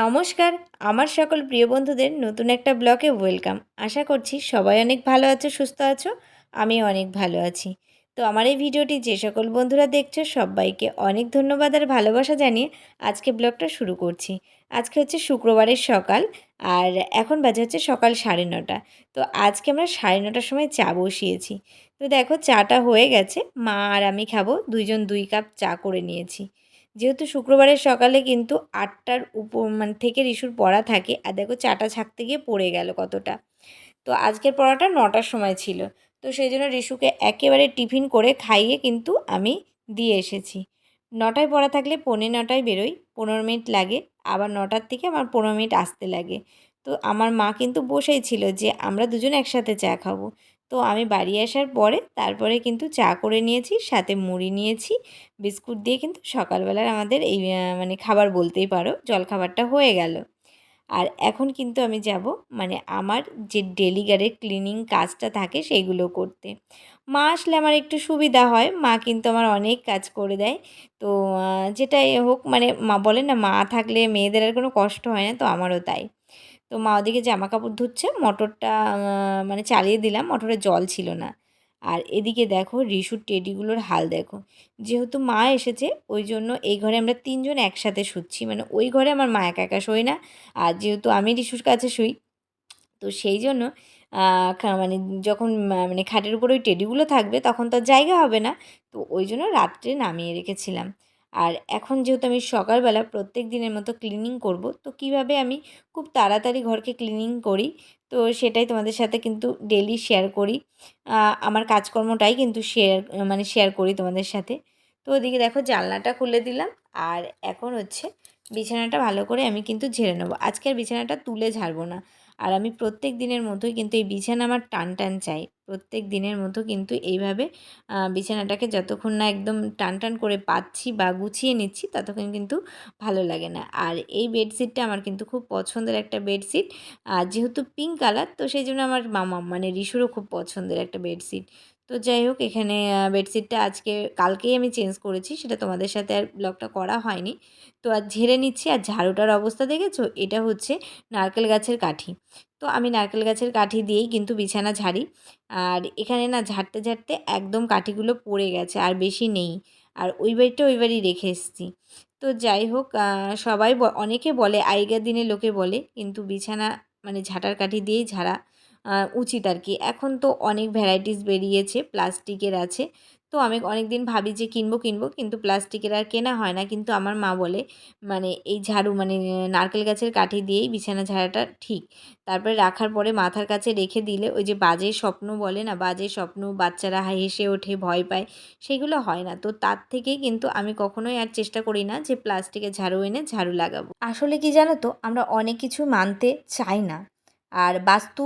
নমস্কার, আমার সকল প্রিয় বন্ধুদের নতুন একটা ব্লগে ওয়েলকাম। আশা করছি সবাই অনেক ভালো আছো, সুস্থ আছো আমি অনেক ভালো আছি। তো আমার এই ভিডিওটি যে সকল বন্ধুরা দেখছ, সবাইকে অনেক ধন্যবাদ আর ভালোবাসা জানিয়ে আজকে ব্লগটা শুরু করছি। আজকে হচ্ছে শুক্রবারের সকাল আর এখন বাজে হচ্ছে সকাল সাড়ে নটা। তো আজকে আমরা সাড়ে নটার সময় চা বসিয়েছি। তো দেখো, চাটা হয়ে গেছে, মা আর আমি খাব, দুইজন দুই কাপ চা করে নিয়েছি। যেহেতু শুক্রবারের সকালে কিন্তু আটটার উপ মানে থেকে রিসুর পড়া থাকে, আর দেখো চাটা ছাকতে গিয়ে পড়ে গেল কতটা। তো আজকের পড়াটা নটার সময় ছিল। তো সেই জন্য রিসুকে একেবারে টিফিন করে খাইয়ে কিন্তু আমি দিয়ে এসেছি। নটায় পড়া থাকলে পৌনে নটায় বেরোই, পনেরো মিনিট লাগে, আবার নটার থেকে আমার পনেরো মিনিট আসতে লাগে। তো আমার মা কিন্তু বসেই ছিল যে আমরা দুজন একসাথে চা খাব। তো আমি বাড়ি আসার পরে তারপরে কিন্তু চা করে নিয়েছি, সাথে মুড়ি নিয়েছি, বিস্কুট দিয়ে কিন্তু সকালবেলার আমাদের এই মানে খাবার বলতেই পারো, জলখাবারটা হয়ে গেল। আর এখন কিন্তু আমি যাব মানে আমার যে ডেলিগারের ক্লিনিং কাজটা থাকে সেইগুলো করতে। মা আসলে আমার একটু সুবিধা হয়, মা কিন্তু আমার অনেক কাজ করে দেয়। তো যেটাই হোক মানে মা বলে না, মা থাকলে মেয়েদের আর কোনো কষ্ট হয় না, তো আমারও তাই। তো মা ওদিকে জামা কাপড় ধুচ্ছে, মোটরটা মানে চালিয়ে দিলাম মোটরে জল ছিল না। আর এদিকে দেখো রিসুর টেডিগুলোর হাল দেখো। যেহেতু মা এসেছে, ওই জন্য এই ঘরে আমরা তিনজন একসাথে শুচ্ছি। মানে ওই ঘরে আমার মা একা একা শোয় না, আর যেহেতু আমি রিসুর কাছে শুই, তো সেই জন্য মানে যখন মানে খাটের উপর ওই টেডিগুলো থাকবে, তখন তো জায়গা হবে না। তো ওই জন্য রাত্রে নামিয়ে রেখেছিলাম। আর এখন যেহেতু আমি সকালবেলা প্রত্যেক দিনের মতো ক্লিনিং করব, তো কীভাবে আমি খুব তাড়াতাড়ি ঘরকে ক্লিনিং করি? তো সেটাই তোমাদের সাথে কিন্তু ডেলি শেয়ার করি। আমার কাজকর্মটাই কিন্তু শেয়ার মানে শেয়ার করি তোমাদের সাথে। তো ওদিকে দেখো জানলাটা খুলে দিলাম, আর এখন হচ্ছে বিছানাটা ভালো করে আমি কিন্তু ঝেড়ে নেব। আজকে আর বিছানাটা তুলে ঝাড়বো না। আর আমি প্রত্যেক দিনের মতোই কিন্তু এই বিছানা আমার টান টান চাই। প্রত্যেক দিনের মতো কিন্তু এইভাবে বিছানাটাকে যতক্ষণ না একদম টান টান করে পাচ্ছি বা গুছিয়ে নিচ্ছি, ততক্ষণ কিন্তু ভালো লাগে না। আর এই বেডশিটটা আমার কিন্তু খুব পছন্দের একটা বেডশিট। আর যেহেতু পিঙ্ক কালার, তো সেই জন্য আমার মামা মানে রিশুরও খুব পছন্দের একটা বেডশিট। তো যাই হোক, এখানে বেডশিটটা আজকে, কালকেই আমি চেঞ্জ করেছি, সেটা তোমাদের সাথে আর ব্লগটা করা হয়নি। তো আর ঝেড়ে নিচ্ছি, আর ঝাড়ুটার অবস্থা দেখেছ? এটা হচ্ছে নারকেল গাছের কাঠি। তো আমি নারকেল গাছের কাঠি দিয়েই কিন্তু বিছানা ঝাড়ি। আর এখানে না, ঝাড়তে ঝাড়তে একদম কাঠিগুলো পড়ে গেছে, আর বেশি নেই। আর ওই বাড়িটা ওই বাড়ি রেখে এসেছি। তো যাই হোক সবাই অনেকে বলে, আগেকার দিনে লোকে বলে, কিন্তু বিছানা মানে ঝাঁটার কাঠি দিয়েই ঝাড়া। উচিত আর কি এখন তো অনেক ভ্যারাইটিস বেরিয়েছে, প্লাস্টিকের আছে। তো আমি অনেক দিন ভাবি যে কিনবো কিনবো, কিন্তু প্লাস্টিকের আর কেনা হয় না। কিন্তু আমার মা বলে মানে এই ঝাড়ু মানে নারকেল গাছের কাঠি দিয়েই বিছানা ঝাড়াটা ঠিক। তারপরে রাখার পরে মাথার কাছে রেখে দিলে, ওই যে বাজে স্বপ্ন বলে না, বাজে স্বপ্ন, বাচ্চারা হেসে ওঠে, ভয় পায়, সেগুলো হয় না। তো তার থেকেই কিন্তু আমি কখনোই আর চেষ্টা করি না যে প্লাস্টিকের ঝাড়ু এনে ঝাড়ু লাগাবো। আসলে কি জানো তো, আমরা অনেক কিছু মানতে চাই না। আর বাস্তু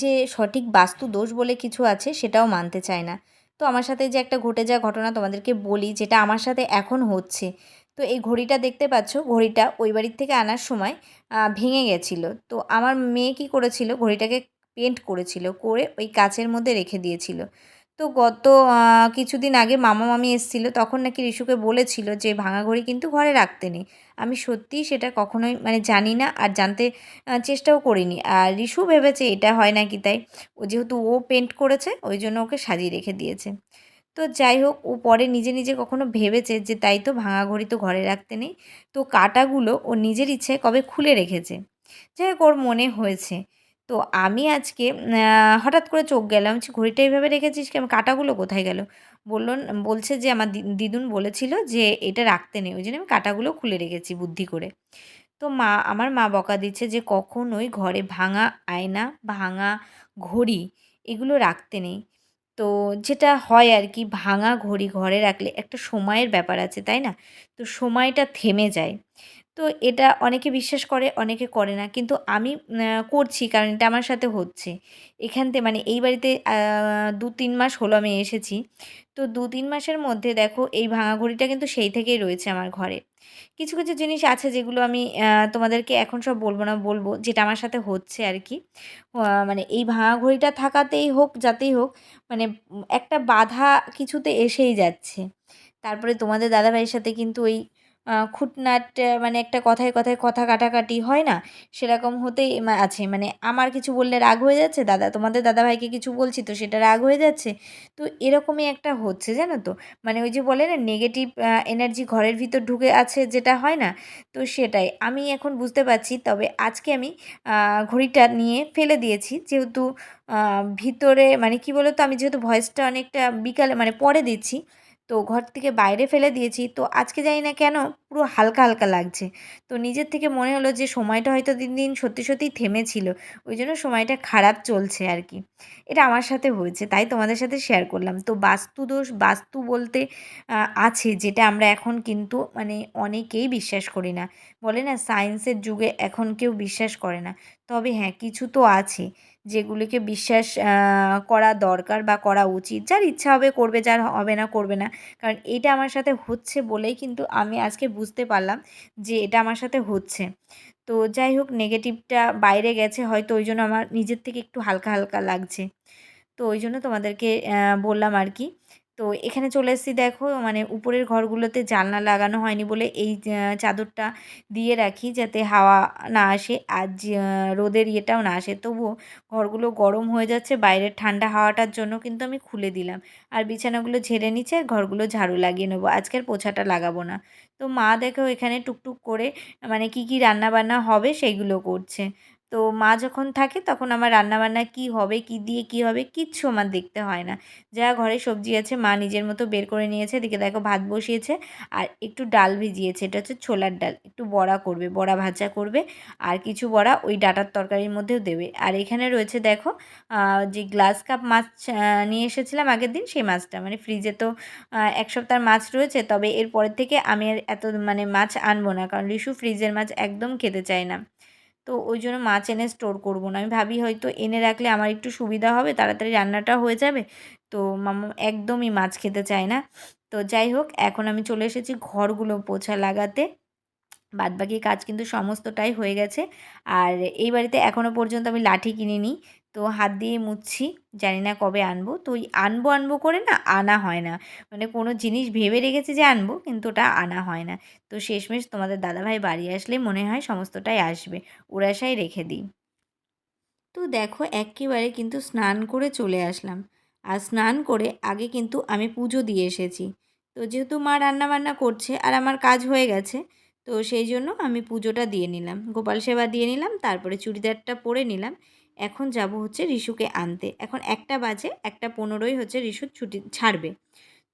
যে সঠিক বাস্তু দোষ বলে কিছু আছে সেটাও মানতে চায় না। তো আমার সাথে যে একটা ঘটে যাওয়া ঘটনা তোমাদেরকে বলি, যেটা আমার সাথে এখন হচ্ছে। তো এই ঘড়িটা দেখতে পাচ্ছ, ঘড়িটা ওই বাড়ির থেকে আনার সময় ভেঙে গেছিল। তো আমার মেয়ে কী করেছিল, ঘড়িটাকে পেন্ট করেছিল, করে ওই কাচের মধ্যে রেখে দিয়েছিল। তো গত কিছুদিন আগে মামা মামি এসেছিল, তখন নাকি রিশুকে বলেছিল যে ভাঙা ঘড়ি কিন্তু ঘরে রাখতে নেই। আমি সত্যিই সেটা কখনোই মানে জানি না আর জানতে চেষ্টাও করিনি। আর রিশু ভেবেছে এটা হয় নাকি তাই? ও যেহেতু ও পেন্ট করেছে, ওই জন্য ওকে সাজিয়ে রেখে দিয়েছে। তো যাই হোক, ও পরে নিজে নিজে কখনো ভেবেছে যে তাই তো ভাঙা ঘড়ি তো ঘরে রাখতে নেই। তো কাটাগুলো ও নিজের ইচ্ছে কবে খুলে রেখেছে? যাই হোক, ওর মনে হয়েছে। তো আমি আজকে হঠাৎ করে চোখ গেলাম ঘড়িটা এইভাবে রেখেছিস কি আমার কাটাগুলো কোথায় গেল? বলল, বলছে যে আমার দিদুন বলেছিল যে এটা রাখতে নেই, ওই জন্য আমি কাটাগুলো খুলে রেখেছি বুদ্ধি করে। তো মা, আমার মা বকা দিচ্ছে যে কখনোই ঘরে ভাঙা আয়না, ভাঙা ঘড়ি এগুলো রাখতে নেই। তো যেটা হয় আর কি, ভাঙা ঘড়ি ঘরে রাখলে একটা সময়ের ব্যাপার আছে, তাই না? তো সময়টা থেমে যায়। তো এটা অনেকে বিশ্বাস করে, অনেকে করে না। কিন্তু আমি করছি, কারণ এটা আমার সাথে হচ্ছে। এখান থেকে মানে এই বাড়িতে দু তিন মাস হলো আমি এসেছি। তো দু তিন মাসের মধ্যে দেখো, এই ভাঙা ঘড়িটা কিন্তু সেই থেকেই রয়েছে আমার ঘরে। কিছু কিছু জিনিস আছে যেগুলো আমি তোমাদেরকে এখন সব বলব না, বলব, যেটা আমার সাথে হচ্ছে আর কি। মানে এই ভাঙা ঘড়িটা থাকাতেই হোক, যাতেই হোক মানে একটা বাধা কিছুতে এসেই যাচ্ছে। তারপরে তোমাদের দাদাভাইয়ের সাথে কিন্তু ওই খুটনাট মানে একটা কথায় কথায় কথা কাটাকাটি হয় না? সেরকম হতেই আছে। মানে আমার কিছু বললে রাগ হয়ে যাচ্ছে, দাদা, তোমাদের দাদাভাইকে কিছু বলছি তো, সেটা রাগ হয়ে যাচ্ছে। তো এরকমই একটা হচ্ছে, জানো তো? মানে ওই যে বলে না নেগেটিভ এনার্জি ঘরের ভিতর ঢুকে আছে যেটা হয় না? তো সেটাই। আমি এখন বুঝতে পারছি, তবে আজকে আমি ঘড়িটা নিয়ে ফেলে দিয়েছি। যেহেতু ভিতরে মানে কি বলতো? আমি যেহেতু ভয়েসটা অনেকটা বিকালে মানে পরে দিচ্ছি। তো ঘর থেকে বাইরে ফেলে দিয়েছি। তো আজকে জানি না কেন পুরো হালকা হালকা লাগছে। তো নিজের থেকে মনে হলো যে সময়টা হয়তো দিন দিন সত্যি, সত্যিই থেমেছিল। ওই জন্য সময়টা খারাপ চলছে আর কি। এটা আমার সাথে হয়েছে, তাই তোমাদের সাথে শেয়ার করলাম। তো বাস্তু দোষ, বাস্তু বলতে আছে যেটা আমরা এখন কিন্তু মানে অনেকেই বিশ্বাস করি না। বলে না সায়েন্সের যুগে এখন কেউ বিশ্বাস করে না। তবে হ্যাঁ কিছু তো আছে যেগুলিকে বিশ্বাস করা দরকার বা করা উচিত। যার ইচ্ছা হবে করবে, যার হবে না করবে না। কারণ এটা আমার সাথে হচ্ছে বলেই কিন্তু আমি আজকে বুঝতে পারলাম যে এটা আমার সাথে হচ্ছে। তো যাই হোক, নেগেটিভটা বাইরে গেছে, হয়তো ওই জন্য আমার নিজের থেকে একটু হালকা হালকা লাগছে। তো ওই জন্য তোমাদেরকে বললাম আর কি তো এখানে চলে এসেছি দেখো মানে উপরের ঘরগুলোতে জানলা লাগানো হয়নি বলে এই চাদরটা দিয়ে রাখি যাতে হাওয়া না আসে। আহ, রোদের ইয়েটাও না আসে। তবুও ঘরগুলো গরম হয়ে যাচ্ছে বাইরের ঠান্ডা হাওয়াটার জন্য কিন্তু আমি খুলে দিলাম। আর বিছানাগুলো ঝেড়ে নিচ্ছে ঘরগুলো ঝাড়ু লাগিয়ে নেব। আজকের পোছাটা লাগাবো না। তো মা দেখো এখানে টুকটুক করে মানে কি কি রান্না বান্না হবে সেইগুলো করছে। তো মা যখন থাকে তখন আমার রান্নাবান্না কি হবে, কি দিয়ে কি হবে কিচ্ছু আমার দেখতে হয় না। যা ঘরে সবজি আছে মা নিজের মতো বের করে নিয়েছে, এদিকে দেখো ভাত বসিয়েছে আর একটু ডাল ভিজিয়েছে, এটা হচ্ছে ছোলার ডাল, একটু বড়া করবে, বড়া ভাজা করবে আর কিছু বড়া ওই ডাটার তরকারির মধ্যেও দেবে। আর এখানে রয়েছে দেখো যে গ্লাস কাপ মাছ নিয়ে এসেছিলাম আগের দিন, সেই মাছটা মানে ফ্রিজে তো এক সপ্তাহের মাছ রয়েছে, তবে এর পরের থেকে আমি আর এত মানে মাছ আনব না, কারণ রিশু ফ্রিজের মাছ একদম খেতে চায় না। তো ওই জন্য মাছ এনে স্টোর করব না। আমি ভাবি হয়তো এনে রাখলে আমার একটু সুবিধা হবে, তাড়াতাড়ি রান্নাটা হয়ে যাবে। তো মামা একদমই মাছ খেতে চায় না। তো যাই হোক, এখন আমি চলে এসেছি ঘরগুলো পোছা লাগাতে। বাদবাকি কাজ কিন্তু সমস্তটাই হয়ে গেছে। আর এই বাড়িতে এখনও পর্যন্ত আমি লাঠি কিনিনি। তো হাত দিয়ে মুছছি জানি না কবে আনব। তো ওই আনব আনব করে না আনা হয় না। মানে কোনো জিনিস ভেবে রেখেছি যে আনব, কিন্তু ওটা আনা হয় না। তো শেষমেশ তোমাদের দাদাভাই বাড়ি আসলে মনে হয় সমস্তটাই আসবে। ওরাশাই রেখে দিই। তো দেখো, একেবারে কিন্তু স্নান করে চলে আসলাম। আর স্নান করে আগে কিন্তু আমি পুজো দিয়ে এসেছি। তো যেহেতু মা রান্না বান্না করছে আর আমার কাজ হয়ে গেছে, তো সেই জন্য আমি পুজোটা দিয়ে নিলাম। গোপাল সেবা দিয়ে নিলাম, তারপরে চুড়িদারটা পরে নিলাম। এখন যাব হচ্ছে রিশুকে আনতে। এখন একটা বাজে, একটা পনেরোই হচ্ছে রিশু ছুটি, ছাড়বে।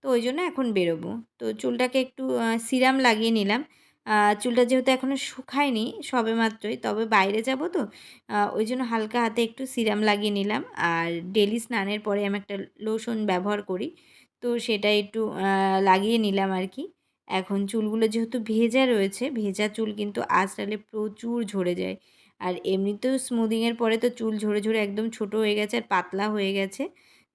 তো ওই জন্য এখন বেরোবো। তো চুলটাকে একটু সিরাম লাগিয়ে নিলাম। চুলটা যেহেতু এখনও শুকায়নি সবে মাত্রই, তবে বাইরে যাব তো ওই জন্য হালকা হাতে একটু সিরাম লাগিয়ে নিলাম। আর ডেলি স্নানের পরে আমি একটা লোশন ব্যবহার করি। তো সেটা একটু লাগিয়ে নিলাম আর কি। এখন চুলগুলো যেহেতু ভেজা রয়েছে, ভেজা চুল কিন্তু আঁচড়ালে প্রচুর ঝরে যায়। আর এমনিতেও স্মুদিংয়ের পরে তো চুল ঝরে ঝরে একদম ছোট হয়ে গেছে আর পাতলা হয়ে গেছে।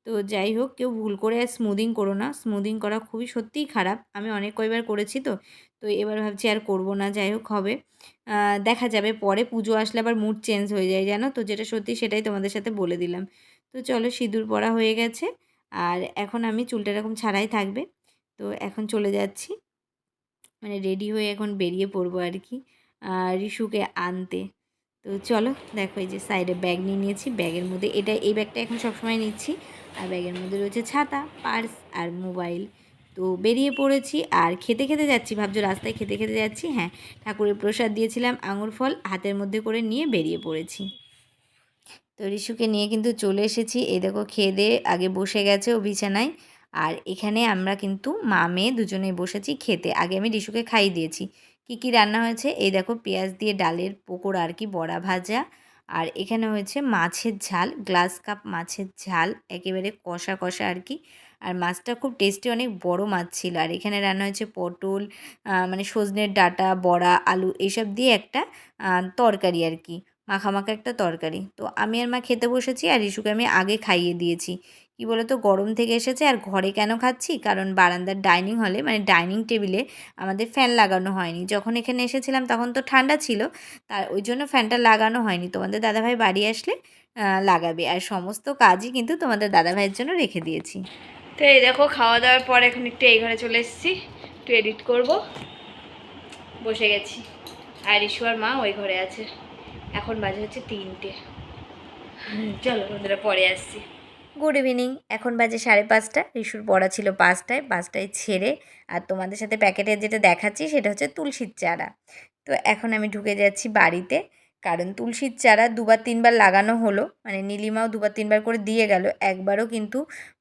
তো যাই হোক, কেউ ভুল করে আর স্মুদিং করো না। স্মুদিং করা খুবই সত্যিই খারাপ। আমি অনেক কয়বার করেছি তো তো এবার ভাবছি আর করব না। যাই হোক, হবে। দেখা যাবে। পরে পুজো আসলে আবার মুড চেঞ্জ হয়ে যায়, জানো তো? যেটা সত্যি সেটাই তোমাদের সাথে বলে দিলাম। তো চলো, সিঁদুর পরা হয়ে গেছে। আর এখন আমি চুলটা এরকম ছাড়াই থাকবে। তো এখন চলে যাচ্ছি। মানে রেডি হয়ে এখন বেরিয়ে পড়ব আর কি। রিশুকে আনতে। তো চলো দেখো এই যে সাইডে ব্যাগ নিয়ে নিয়েছি। ব্যাগের মধ্যে এটা, এই ব্যাগটা এখন সবসময় নিচ্ছি। আর ব্যাগের মধ্যে রয়েছে ছাতা, পার্স আর মোবাইল। তো বেরিয়ে পড়েছি আর খেতে খেতে যাচ্ছি। ভাবছ রাস্তায় খেতে খেতে যাচ্ছি? হ্যাঁ ঠাকুরের প্রসাদ দিয়েছিলাম, আঙুর ফল হাতের মধ্যে করে নিয়ে বেরিয়ে পড়েছি। তো রিশুকে নিয়ে কিন্তু চলে এসেছি। এই দেখো খেয়ে আগে বসে গেছে ও বিছানায়। আর এখানে আমরা কিন্তু মা, মেয়ে দুজনেই বসেছি খেতে। আগে আমি রিশুকে খাইয়ে দিয়েছি। কি কি রান্না হয়েছে? এই দেখো পেঁয়াজ দিয়ে ডালের পকোড়া আর কি বড়া ভাজা। আর এখানে হয়েছে মাছের ঝাল, গ্লাস কাপ মাছের ঝাল, একেবারে কষা কষা আর কি। আর মাছটা খুব টেস্টি, অনেক বড় মাছ ছিল। আর এখানে রান্না হয়েছে পটল মানে সজনের ডাঁটা, বড়া, আলু এইসব দিয়ে একটা তরকারি আর কি। মাখা মাখা একটা তরকারি। তো আমি আর মা খেতে বসেছি আর রিশুকে আমি আগে খাইয়ে দিয়েছি। কী বলো তো গরম থেকে এসেছে আর ঘরে কেন খাচ্ছি? কারণ বারান্দার ডাইনিং হলে মানে ডাইনিং টেবিলে আমাদের ফ্যান লাগানো হয়নি। যখন এখানে এসেছিলাম তখন তো ঠান্ডা ছিল তার ওই জন্য ফ্যানটা লাগানো হয়নি। তোমাদের দাদাভাই বাড়ি আসলে লাগাবে। আর সমস্ত কাজই কিন্তু তোমাদের দাদাভাইয়ের জন্য রেখে দিয়েছি। তো এই দেখো খাওয়া দাওয়ার পর এখন একটু এই ঘরে চলে এসেছি। একটু এডিট করব। বসে গেছি। আর ঈশ্বর মা ওই ঘরে আছে। এখন বাজে হচ্ছে তিনটে। চলো বন্ধুরা পরে আসছি। Good evening. এখন বাজে সাড়ে পাঁচটা। রিসুর পড়া ছিল পাঁচটায় পাঁচটায় ছেড়ে আর তোমাদের সাথে প্যাকেটে যেটা দেখাচ্ছি সেটা হচ্ছে তুলসীর চারা। তো এখন আমি ঢুকে যাচ্ছি বাড়িতে। কারণ তুলসীর চারা দুবার তিনবার লাগানো হলো মানে নীলিমাও দুবার তিনবার করে দিয়ে গেল, একবারও কিন্তু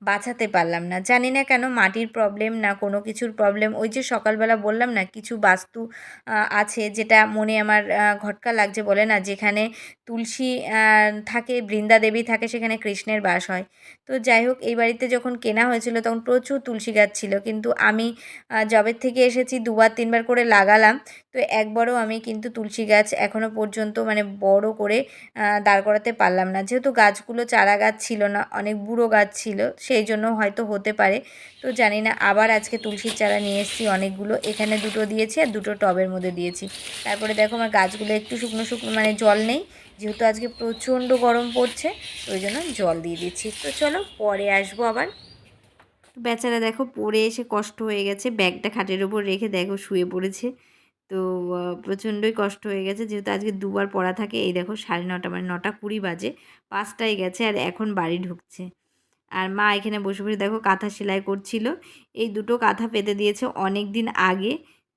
বাঁচাতে পারলাম না। জানি না কেন মাটির প্রবলেম না কোনো কিছুর প্রবলেম ওই যে সকালবেলা বললাম না, কিছু বাস্তু আছে যেটা মনে আমার ঘটকা লাগছে বলে না, যেখানে তুলসী থাকে, বৃন্দা দেবী থাকে, সেখানে কৃষ্ণের বাস হয়। তো যাই হোক, এই বাড়িতে যখন কেনা হয়েছিল তখন প্রচুর তুলসী গাছ ছিল, কিন্তু আমি জবের থেকে এসেছি, দুবার তিনবার করে লাগালাম, তো একবারও আমি কিন্তু তুলসী গাছ এখনও পর্যন্ত মানে বড় করে দাঁড় করাতে পারলাম না। যেহেতু গাছগুলো চারা গাছ ছিল না, অনেক বুড়ো গাছ ছিল, সেই জন্য হয়তো হতে পারে। তো জানি না, আবার আজকে তুলসীর চারা নিয়ে এসেছি অনেকগুলো। এখানে দুটো দিয়েছি আর দুটো টবের মধ্যে দিয়েছি। তারপরে দেখো আমার গাছগুলো একটু শুকনো শুকনো মানে জল নেই, যেহেতু আজকে প্রচণ্ড গরম পড়ছে ওই জন্য জল দিয়ে দিচ্ছি। তো চলো পরে আসব আবার। বেচারা দেখো পড়ে এসে কষ্ট হয়ে গেছে, ব্যাগটা খাটের ওপর রেখে দেখো শুয়ে পড়েছে। তো প্রচণ্ডই কষ্ট হয়ে গেছে। যেহেতু আজকে দুবার পড়া থাকে, এই দেখো সাড়ে নটা মানে নটা কুড়ি বাজে, পাঁচটায় গেছে আর এখন বাড়ি ঢুকছে। আর মা এখানে বসে বসে দেখো কাঁথা সেলাই করছিল। এই দুটো কাঁথা পেতে দিয়েছে অনেক দিন আগে।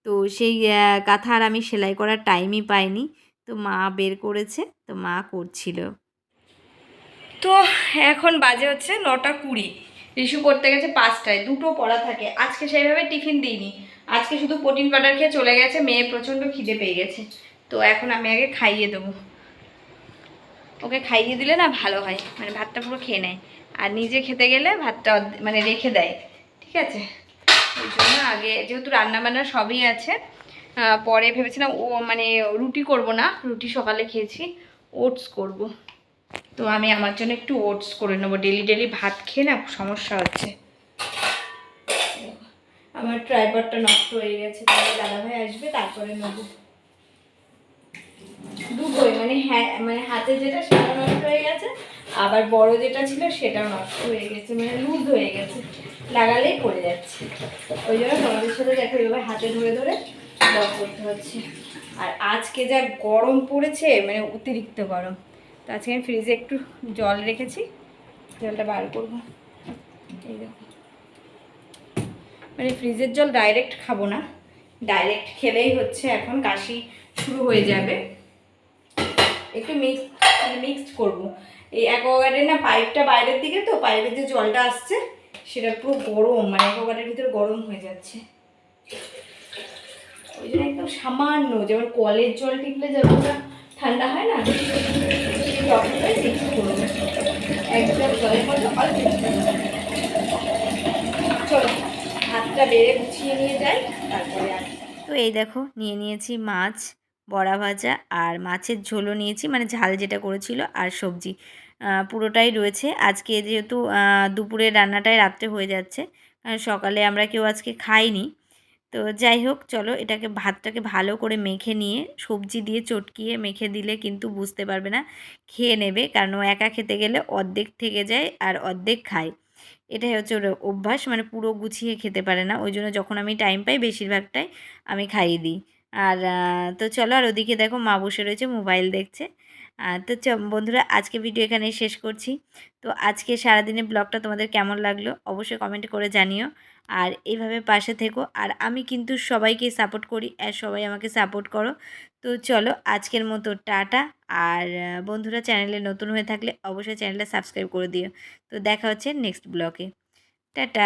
তো সেই কাঁথা আর আমি সেলাই করার টাইমই পাইনি। তো মা বের করেছে, তো মা করছিল। তো এখন বাজে হচ্ছে নটা কুড়ি। রিশু পড়তে গেছে পাঁচটায়, দুটো পড়া থাকে। আজকে সেইভাবে টিফিন দিইনি। আজকে শুধু প্রোটিন পাউডার খেয়ে চলে গেছে মেয়ে প্রচণ্ড খিদে পেয়ে গেছে। তো এখন আমি আগে খাইয়ে দেবো। ওকে খাইয়ে দিলে না ভালো হয় মানে ভাতটা পুরো খেয়ে নেয়। আর নিজে খেতে গেলে ভাতটা মানে রেখে দেয়, ঠিক আছে? ওই জন্য আগে, যেহেতু রান্না বান্না সবই আছে পরে ভেবেছিলাম ও মানে রুটি করব না, রুটি সকালে খেয়েছি, ওটস করব। তো আমি আমার জন্য একটু ওটস করে নেব ডেলি ডেলি ভাত খেয়ে না সমস্যা হচ্ছে। আমার ট্রাইপারটা নষ্ট হয়ে গেছে, তাহলে দাদাভাই আসবে, তারপরে নেব। দুটোই মানে হ্যাঁ মানে হাতে যেটা সেটা নষ্ট হয়ে গেছে, আবার বড় যেটা ছিল সেটাও নষ্ট হয়ে গেছে মানে লুজ হয়ে গেছে, লাগালেই পড়ে যাচ্ছে। ওই জন্য তোমাদের সাথে দেখো এবার হাতে ধরে ধরে লক করতে হচ্ছে। আর আজকে যা গরম পড়েছে মানে অতিরিক্ত গরম। তো আজকে আমি ফ্রিজে একটু জল রেখেছি, জলটা বার করব। এই দেখো। মানে ফ্রিজের জল ডাইরেক্ট খাব না। ডাইরেক্ট খেলেই হচ্ছে এখন কাশি শুরু হয়ে যাবে। একটু মিক্স মিক্সড করব। এই অ্যাকোয়াগার্ডের না পাইপটা বাইরের দিকে তো পাইপের যে জলটা আসছে, সেটা পুরো গরম মানে অ্যাকোয়াগার্ডের ভিতরে গরম হয়ে যাচ্ছে। ওই জন্য একদম সামান্য, যেমন কলের জল টিপলে যতটা ঠান্ডা হয় না মিক্স করব। একদম জলের মধ্যে চলো। হাতটা বেড়ে গুছিয়ে নিয়ে যাই তারপরে তো এই দেখো নিয়ে নিয়েছি মাছ বড়া ভাজা আর মাছের ঝোলও নিয়েছি মানে ঝাল যেটা করেছিল আর সবজি। পুরোটাই রয়েছে। আজকে যেহেতু আহ, দুপুরের রান্নাটাই রাত্রে হয়ে যাচ্ছে সকালে আমরা কেউ আজকে খাইনি। তো যাই হোক চলো এটাকে ভাতটাকে ভালো করে মেখে নিয়ে সবজি দিয়ে চটকিয়ে মেখে দিলে কিন্তু বুঝতে পারবে না খেয়ে নেবে। কারণ একা খেতে গেলে অর্ধেক থেকে যায় আর অর্ধেক খায়। এটাই হচ্ছে ওর অভ্যাস মানে পুরো গুছিয়ে খেতে পারে না। ওই জন্য যখন আমি টাইম পাই বেশিরভাগটাই আমি খাইয়ে দিই। আর তো চলো আর ওদিকে দেখো মা বসে রয়েছে মোবাইল দেখছে। তো বন্ধুরা আজকে ভিডিও এখানেই শেষ করছি। তো আজকে সারাদিনের ব্লগটা তোমাদের কেমন লাগল অবশ্যই কমেন্ট করে জানিও। আর এইভাবে পাশে থেকো। আর আমি কিন্তু সবাইকে সাপোর্ট করি, আর সবাই আমাকে সাপোর্ট করো। তো চলো আজকের মতো টাটা। আর বন্ধুরা চ্যানেলে নতুন হয়ে থাকলে অবশ্যই চ্যানেলটা সাবস্ক্রাইব করে দিও। তো দেখা হচ্ছে নেক্সট ব্লগে। টাটা।